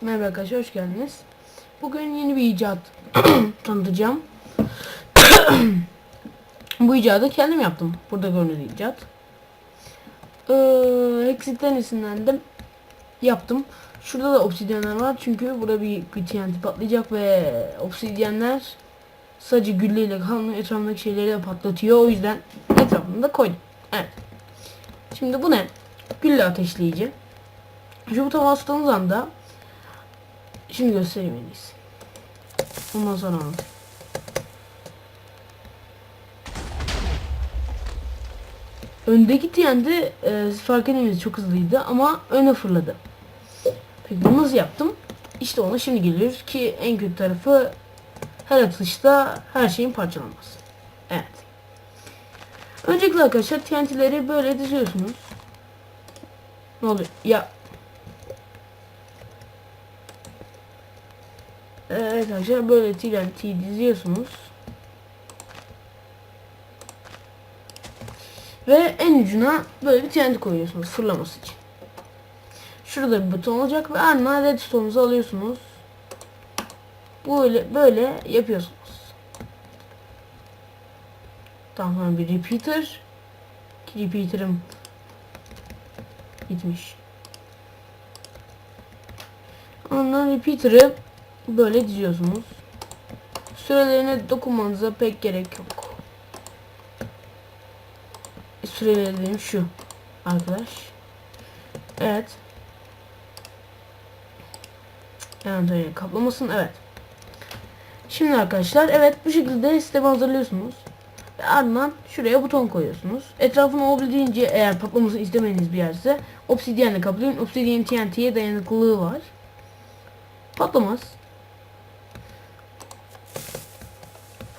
Merhaba arkadaşlar hoş geldiniz. Bugün yeni bir icat tanıtacağım. Bu icadı kendim yaptım. Burada görünen icat. Ee, Hexit'ten esinlendim. Yaptım. Şurada da obsidyenler var çünkü burada bir, TNT patlayacak ve obsidyenler sadece gülleyle kalmıyor etrafındaki şeyleri de patlatıyor. O yüzden etrafını da koydum. Evet. Şimdi bu ne? Gülle ateşleyici. Şu butona bastığınız anda Şimdi göstereyim en iyisi. Ondan sonra anlatayım. Öndeki TNT e, fark edemediniz çok hızlıydı ama öne fırladı. Peki bunu nasıl yaptım? İşte ona şimdi geliyoruz ki en kötü tarafı her atışta her şeyin parçalanması. Evet. Öncelikle arkadaşlar TNT'leri böyle diziyorsunuz. Ne oluyor? Ya Evet arkadaşlar böyle TNT diziyorsunuz. Ve en ucuna böyle bir TNT koyuyorsunuz fırlaması için. Şurada bir buton olacak ve ardından redstone'unuzu alıyorsunuz. Böyle böyle yapıyorsunuz. Sonra bir repeater. Repeater'ım gitmiş. Ondan repeater'ı böyle diziyorsunuz. Sürelerine dokunmanıza pek gerek yok. Süreleri dediğim şu arkadaş. Evet. Yani kaplamasın evet. Şimdi arkadaşlar evet bu şekilde sistemi hazırlıyorsunuz. Ve ardından şuraya buton koyuyorsunuz. Etrafını olabildiğince eğer patlamasını istemediğiniz bir yerse obsidyenle kaplayın. Obsidyen TNT'ye dayanıklılığı var. Patlamaz.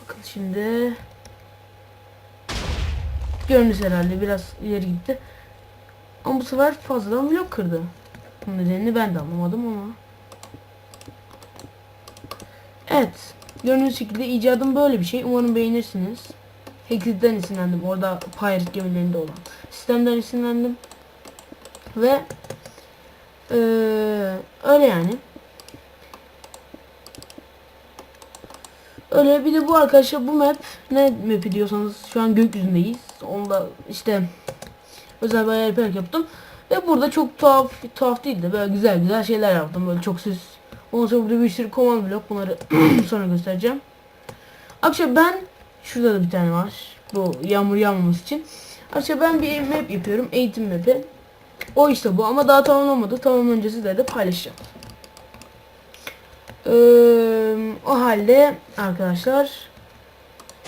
Bakın şimdi Gördünüz herhalde biraz ileri gitti. Ama bu sefer fazladan blok kırdı. Bunun nedenini ben de anlamadım ama. Evet. Gördüğünüz şekilde icadım böyle bir şey. Umarım beğenirsiniz. Hexit'ten esinlendim. Orada Pirate gemilerinde olan. Sistemden esinlendim. Ve ee, öyle yani. Öyle bir de bu arkadaşlar bu map ne map'i diyorsanız şu an gökyüzündeyiz. Onda işte özel bir yaptım. Ve burada çok tuhaf tuhaf değil de böyle güzel güzel şeyler yaptım. Böyle çok süs. Ondan sonra burada bir sürü command blok bunları sonra göstereceğim. Akşam ben şurada da bir tane var. Bu yağmur yağmaması için. Akşam ben bir map yapıyorum. Eğitim map'i. O işte bu ama daha tamamlamadı. Tamamlanınca sizlerle paylaşacağım. Ee, o halde arkadaşlar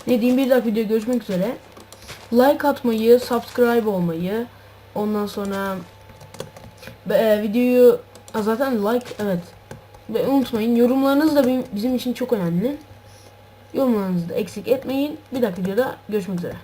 ne diyeyim bir dahaki videoda görüşmek üzere. Like atmayı, subscribe olmayı, ondan sonra e, videoyu zaten like evet. Ve unutmayın yorumlarınız da bizim için çok önemli. Yorumlarınızı da eksik etmeyin. Bir dahaki videoda görüşmek üzere.